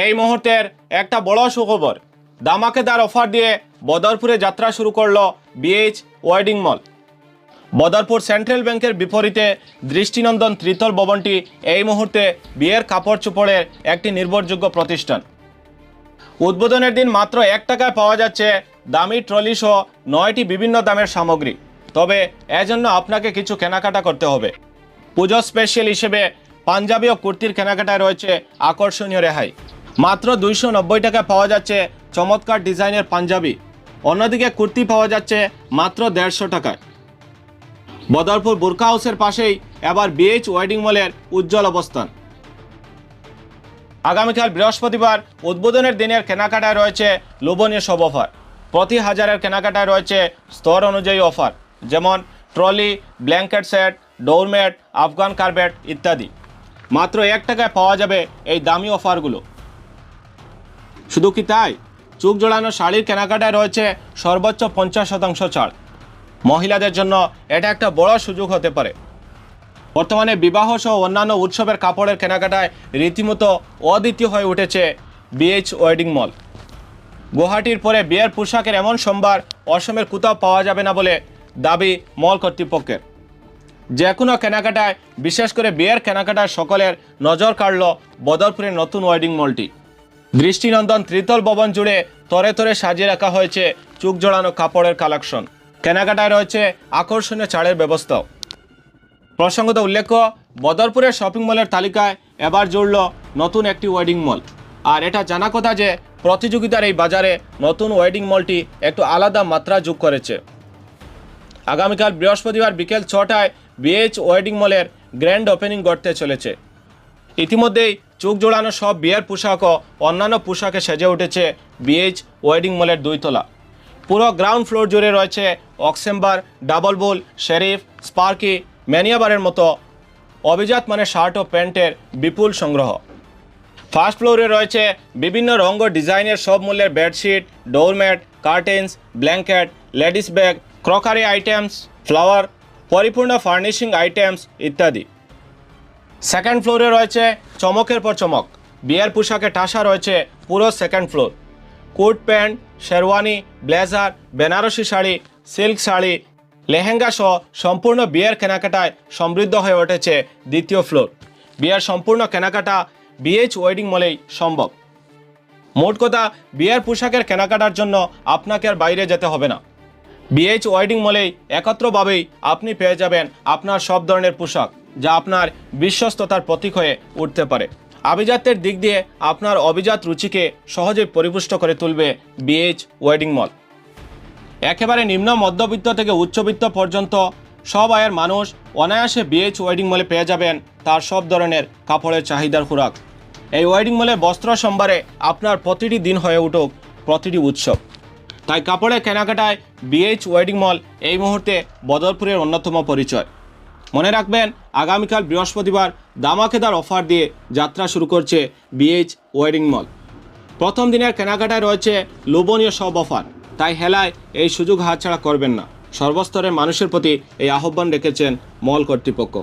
এই মুহূর্তের একটা বড় সুখবর। দামাকেদার অফার দিয়ে বদরপুরে যাত্রা শুরু করল BH wedding mall Badarpur central ব্যাংকের বিপরীতে দৃষ্টিনন্দন ত্রিতল ভবনটি এই মুহূর্তে বিয়ের কাপড় চোপড়ের একটি নির্ভরযোগ্য প্রতিষ্ঠান। উদ্বোধনের দিন মাত্র এক টাকায় পাওয়া যাচ্ছে দামি ট্রলি সহ নয়টি বিভিন্ন দামের সামগ্রী। তবে এজন্য আপনাকে কিছু কেনাকাটা করতে হবে। পুজো স্পেশাল হিসেবে পাঞ্জাবি ও কুর্তির কেনাকাটায় রয়েছে আকর্ষণীয় রেহাই। মাত্র দুইশো নব্বই টাকায় পাওয়া যাচ্ছে চমৎকার ডিজাইনের পাঞ্জাবি। অন্যদিকে কুর্তি পাওয়া যাচ্ছে মাত্র দেড়শো টাকায়। বদরপুর বুরকা হাউসের পাশেই এবার বিএইচ ওয়েডিং মলের উজ্জ্বল অবস্থান। আগামীকাল বৃহস্পতিবার উদ্বোধনের দিনের কেনাকাটায় রয়েছে লোভনীয় সব অফার। প্রতি হাজারের কেনাকাটায় রয়েছে স্তর অনুযায়ী অফার, যেমন trolley, blanket set doormat Afghan carpet ইত্যাদি। মাত্র এক টাকায় পাওয়া যাবে এই দামি অফারগুলো। শুধু কি তাই? চোখ জোড়ানো শাড়ির কেনাকাটায় রয়েছে সর্বোচ্চ পঞ্চাশ শতাংশ ছাড়। মহিলাদের জন্য এটা একটা বড় সুযোগ হতে পারে। বর্তমানে বিবাহ সহ অন্যান্য উৎসবের কাপড়ের কেনাকাটায় রীতিমতো অদ্বিতীয় হয়ে উঠেছে বিএইচ ওয়েডিং মল গুয়াহাটির পরে বিয়ের পোশাকের এমন সম্ভার অসমের কোথাও পাওয়া যাবে না বলে দাবি মল কর্তৃপক্ষের। যে কোনো কেনাকাটায়, বিশেষ করে বিয়ের কেনাকাটায় সকলের নজর কাড়ল বদরপুরের নতুন ওয়েডিং মলটি দৃষ্টিনন্দন ত্রিতল ভবন জুড়ে তরে তরে সাজিয়ে রাখা হয়েছে চুক জোড়ানো কাপড়ের কালেকশন। কেনাকাটায় রয়েছে আকর্ষণীয় ছাড়ের ব্যবস্থাও। প্রসঙ্গত উল্লেখ্য, বদরপুরের শপিং মলের তালিকায় এবার জুড়ল নতুন একটি ওয়েডিং মল। আর এটা জানা কথা যে, প্রতিযোগিতার এই বাজারে নতুন ওয়েডিং মলটি একটু আলাদা মাত্রা যোগ করেছে। আগামীকাল বৃহস্পতিবার বিকেল ছটায় বিএইচ ওয়েডিং মলের গ্র্যান্ড ওপেনিং করতে চলেছে। ইতিমধ্যেই চোখ জোড়ানো সব বিয়ের পোশাক ও অন্যান্য পোশাকে সেজে উঠেছে বিএইচ ওয়েডিং মলের দুইতলা। পুরো গ্রাউন্ড ফ্লোর জুড়ে রয়েছে Oxemberg, double bull, sheriff, sparky, ম্যানিয়াবারের মতো অভিজাত মানে শার্ট ও প্যান্টের বিপুল সংগ্রহ। ফার্স্ট ফ্লোরে রয়েছে বিভিন্ন রঙ ডিজাইনের সব মূল্যের bedsheet, doormat, curtains, blanket, ladies bag, crockery items, flower, পরিপূর্ণ ফার্নিশিং আইটেমস ইত্যাদি। সেকেন্ড ফ্লোরে রয়েছে চমকের পর চমক। বিয়ের পোশাকে টাসা রয়েছে পুরো second floor coat pant, sherwani, blazer, Banarasi sari, silk sari, lehenga সহ সম্পূর্ণ বিয়ের কেনাকাটায় সমৃদ্ধ হয়ে উঠেছে দ্বিতীয় ফ্লোর বিয়ের সম্পূর্ণ কেনাকাটা বিএইচ ওয়েডিং মলেই সম্ভব। মোট কথা, বিয়ের পোশাকের কেনাকাটার জন্য আপনাকে আর বাইরে যেতে হবে না। বিএইচ ওয়েডিং মলেই একত্রভাবেই আপনি পেয়ে যাবেন আপনার সব ধরনের পোশাক, যা আপনার বিশ্বস্ততার প্রতীক হয়ে উঠতে পারে। আভিজাত্যের দিক দিয়ে আপনার অভিজাত রুচিকে সহজেই পরিপুষ্ট করে তুলবে বিএইচ ওয়েডিং মল একেবারে নিম্ন মধ্যবিত্ত থেকে উচ্চবিত্ত পর্যন্ত সব আয়ের মানুষ অনায়াসে বিএইচ ওয়েডিং মলে পেয়ে যাবেন তার সব ধরনের কাপড়ের চাহিদার খোরাক। এই ওয়েডিং মলে বস্ত্র সম্ভারে আপনার প্রতিটি দিন হয়ে উঠুক প্রতিটি উৎসব। তাই কাপড়ের কেনাকাটায় বিএইচ ওয়েডিং মল এই মুহূর্তে বদরপুরের অন্যতম পরিচয়। মনে রাখবেন, আগামীকাল বৃহস্পতিবার দামাকেদার অফার দিয়ে যাত্রা শুরু করছে বিএইচ ওয়েডিং মল প্রথম দিনের কেনাকাটায় রয়েছে লোভনীয় সব অফার, তাই হেলায় এই সুযোগ হাতছাড়া করবেন না। সর্বস্তরের মানুষের প্রতি এই আহ্বান রেখেছেন মল কর্তৃপক্ষ।